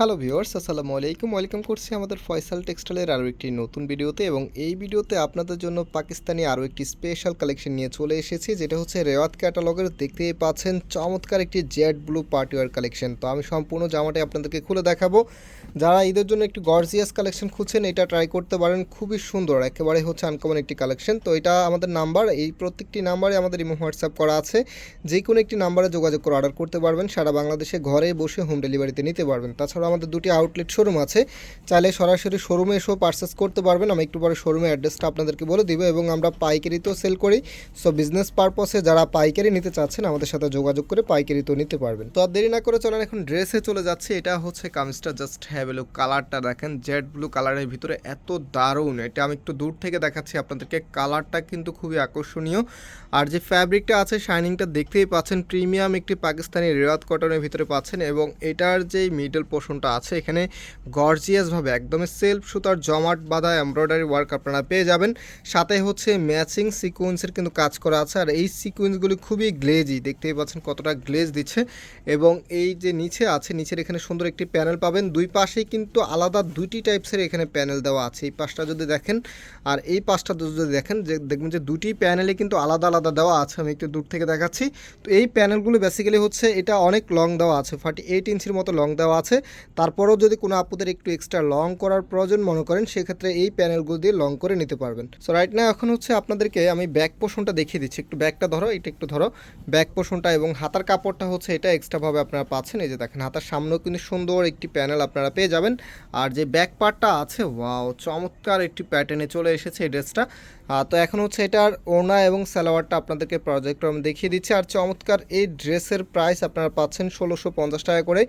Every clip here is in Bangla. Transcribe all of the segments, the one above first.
হ্যালো ভিউয়ার্স, আসসালামু আলাইকুম। ওয়েলকাম করছি আমাদের ফয়সাল টেক্সটাইলের আরও একটি নতুন ভিডিওতে এবং এই ভিডিওতে আপনাদের জন্য পাকিস্তানি আরও একটি স্পেশাল কালেকশন নিয়ে চলে এসেছি, যেটা হচ্ছে রেওয়াত ক্যাটালগের দেখতেই পাচ্ছেন, চমৎকার একটি জেড ব্লু পার্টিওয়ার কালেকশন তো আমি সম্পূর্ণ জামাটি আপনাদেরকে খুলে দেখাবো। যারা ঈদের জন্য একটু গর্জিয়াস কালেকশন খুঁজছেন, এটা ট্রাই করতে পারেন, খুবই সুন্দর, একেবারে হচ্ছে আনকমন একটি কালেকশন তো এটা আমাদের নাম্বার এই প্রত্যেকটি নাম্বারে আমাদের ইমো হোয়াটসঅ্যাপ করা আছে। যে কোনো একটি নাম্বারে যোগাযোগ করে অর্ডার করতে পারবেন, সারা বাংলাদেশে ঘরে বসে হোম ডেলিভারিতে নিতে পারবেন। তাছাড়া আমাদের দুটি আউটলেট শোরুম আছে। চাইলে সরাসরি শোরুমে এসেও পারচেস করতে পারবেন। আমি একটু পরে শোরুমের অ্যাড্রেসটা আপনাদেরকে বলে দিব এবং আমরা পাইকারিতেও সেল করি। সো বিজনেস পারপসে যারা পাইকারি নিতে চাচ্ছেন, আমাদের সাথে যোগাযোগ করে পাইকারিতেও নিতে পারবেন। তো আর দেরি না করে চলেন এখন ড্রেসে চলে যাচ্ছে। এটা হচ্ছে কামিজটা জাস্ট হ্যাভ এলো কালারটা দেখেন। জেড ব্লু কালারের ভিতরে এত দারুণ। এটা আমি একটু দূর থেকে দেখাচ্ছি আপনাদেরকে। কালারটা কিন্তু খুবই আকর্ষণীয়। আর যে ফ্যাব্রিকটা আছে শাইনিংটা দেখতেই পাচ্ছেন। প্রিমিয়াম একটি পাকিস্তানি রেওয়াত কটনের ভিতরে পাচ্ছেন এবং এটার যে মিডল পোর্শনটা আছে, এখানে গর্জিয়াসভাবে একদমই সেলফ সুতার জমাট বাঁধা এমব্রয়ডারি ওয়ার্ক আপনারা পেয়ে যাবেন। সাথে হচ্ছে ম্যাচিং সিকোয়েন্সের কিন্তু কাজ করা আছে, আর এই সিকোয়েন্সগুলি খুবই গ্লেজি দেখতেই পাচ্ছেন কতটা গ্লেজ দিচ্ছে। এবং এই যে নিচে আছে, নিচের এখানে সুন্দর একটি প্যানেল পাবেন, দুই পাশেই কিন্তু আলাদা দুইটি টাইপসের এখানে প্যানেল দেওয়া আছে, এই পাশটা যদি দেখেন। আর এই পাশটা যদি দেখেন, যে দেখবেন যে দুটি প্যানেলে কিন্তু আলাদা আলাদা দেওয়া আছে, আমি একটু দূর থেকে দেখাচ্ছি। তো এই প্যানেলগুলো বেসিক্যালি হচ্ছে এটা অনেক লং দেওয়া আছে ফার্টি এইট ইঞ্চির মতো লং দেওয়া আছে। তারপরেও যদি কোনো আপুদের একটু এক্সট্রা লং করার প্রয়োজন মনে করেন, সেক্ষেত্রে এই প্যানেলগুলো দিয়ে লং করে নিতে পারবেন। সো রাইট না এখন হচ্ছে আপনাদেরকে আমি ব্যাক পোর্শনটা দেখিয়ে দিচ্ছি। একটু ব্যাকটা ধরো, এটা একটু ধরো। ব্যাক পোর্শনটা এবং হাতার কাপড়টা হচ্ছে এটা এক্সট্রাভাবে আপনারা পাচ্ছেন। এই যে দেখেন, হাতার সামনেও কিন্তু সুন্দর একটি প্যানেল আপনারা পেয়ে যাবেন। আর যে ব্যাক পার্টটা আছে ওয়াও চমৎকার একটি প্যাটার্নে চলে এসেছে এই ড্রেসটা তো এখন হচ্ছে এটার ওনা এবং সালোয়ারটা আপনাদেরকে প্রজেক্ট আমি দেখিয়ে দিচ্ছি। আর চমৎকার এই ড্রেসের প্রাইস আপনারা পাচ্ছেন ষোলোশো পঞ্চাশ টাকা করে।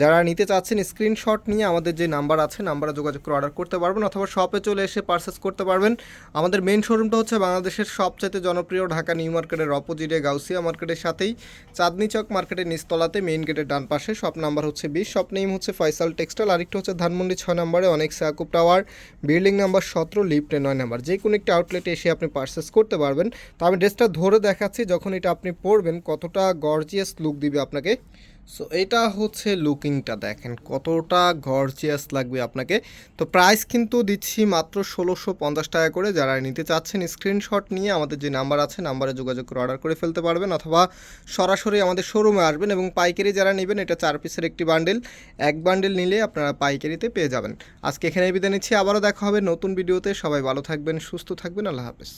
যারা নিতে চাচ্ছেন স্ক্রিনশট নিয়ে আমাদের যে নাম্বার আছে নাম্বারে যোগাযোগ করে অর্ডার করতে পারবেন অথবা শপে চলে এসে পারচেস করতে পারবেন। আমাদের মেন শোরুমটা হচ্ছে বাংলাদেশের সবচাইতে জনপ্রিয় ঢাকা নিউ মার্কেটের অপোজিটে গাউসিয়া মার্কেটের সাথেই। চাঁদনি চক মার্কেটের নিচতলাতে মেইন গেটের ডান পাশে শপ নাম্বার হচ্ছে বিশ শপ নেম হচ্ছে ফয়সাল টেক্সটাইল আরেকটা হচ্ছে ধানমন্ডি ছয় নম্বরে অনেক সাকুব টাওয়ার বিল্ডিং নাম্বার সতেরো লিফটে নয় নাম্বার। যে কোনো একটা আউটলেটে এসে আপনি পারচেস করতে পারবেন। তো আমি ড্রেসটা ধরে দেখাচ্ছি, যখন এটা আপনি পরবেন, কতটা গর্জিয়াস লুক দিবে আপনাকে। সো এটা হচ্ছে লুকিংটা দেখেন, কতটা গর্জিয়াস লাগবে আপনাকে। তো প্রাইস কিন্তু দিচ্ছি মাত্র ষোলোশো পঞ্চাশ টাকা করে। যারা নিতে চাচ্ছেন স্ক্রিনশট নিয়ে আমাদের যে নাম্বার আছে নাম্বারে যোগাযোগ করে অর্ডার করে ফেলতে পারবেন অথবা সরাসরি আমাদের শোরুমে আসবেন এবং পাইকারি যারা নেবেন, এটা চার পিসের একটি বান্ডেল এক বান্ডেল নিলে আপনারা পাইকারিতে পেয়ে যাবেন। আজকে এখানে বিদায় নিচ্ছি, আবারও দেখা হবে নতুন ভিডিওতে সবাই ভালো থাকবেন, সুস্থ থাকবেন। আল্লাহ হাফেজ।